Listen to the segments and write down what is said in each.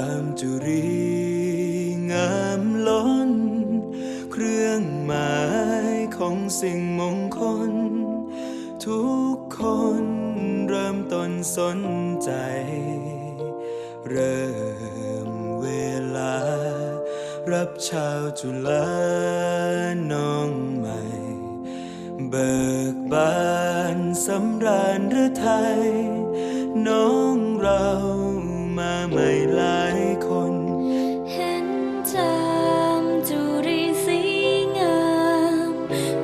ามจุรีงามล้น เครื่องหมายของสิ่งมงคล ทุกคนเริ่มต้นสนใจ เริ่มเวลา รับชาวจุฬาน้องใหม่ เบิกบานสำราญหรือไทยน้องเรา มาใหม่หลายคน เห็นจามจุรีสีงาม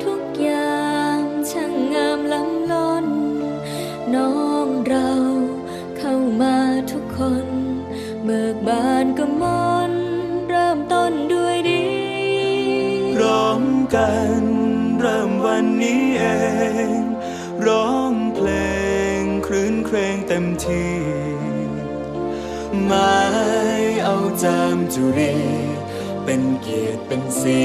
ทุกอย่างช่างงามล้ำล้น น้องเราเข้ามาทุกคน เบิกบานกมลเริ่มต้นด้วยดีพร้อมกันเริ่มวันนี้เอง ร้องเพลงครื้นเครงเต็มที่ หมายเอาจามจุรี เป็นเกียรติเป็นสี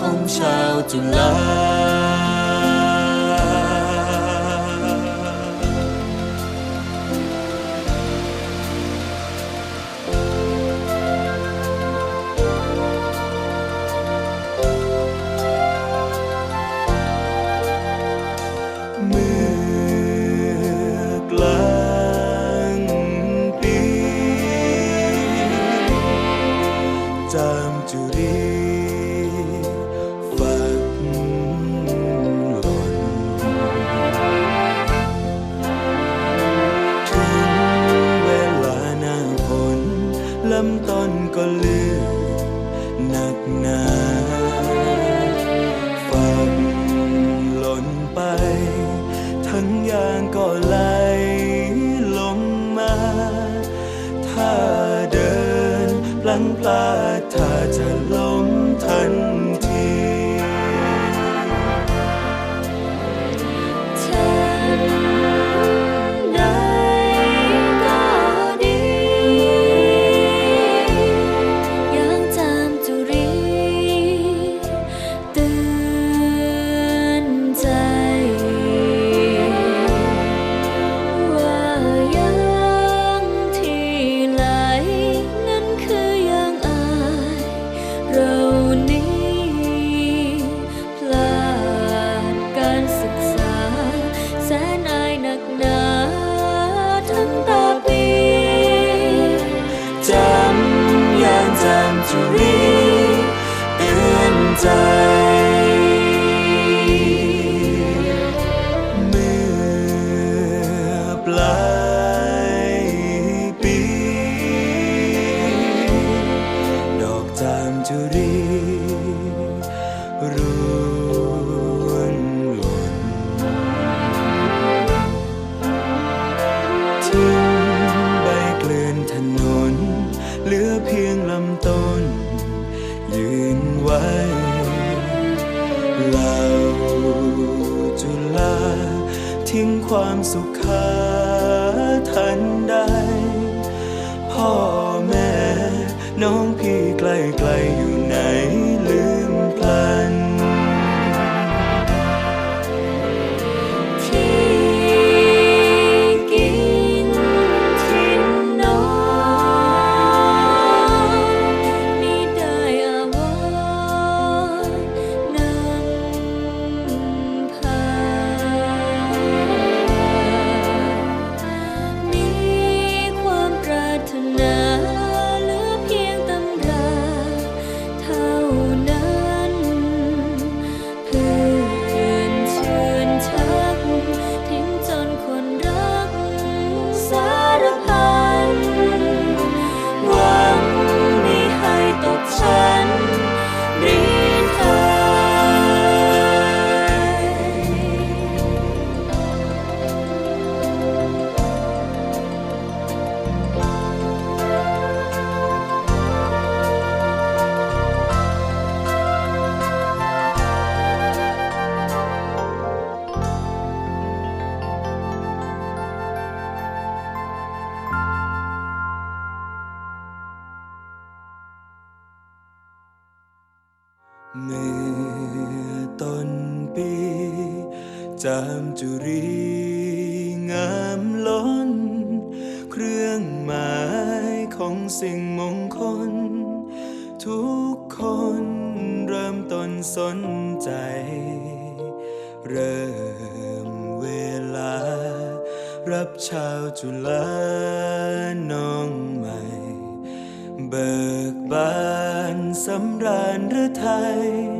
ของชาวจุฬา ลำต้นก็ลื่อนหนักหนาฝักหล่นไป ทั้งยางก็ไหลลงมา ถ้าเดินพลันพลาดถ้าจะล้ม จำจุ เราจุลาทิ้งความสุขขาทันใด พ่อแม่น้องพี่ใกล้ไกล เมื่อต้นปีจามจุรีงามล้น เครื่องหมายของสิ่งมงคล ทุกคนเริ่มต้นสนใจ เริ่มเวลา รับชาวจุฬาน้องใหม่ เบิก บานสำราญหรือไทย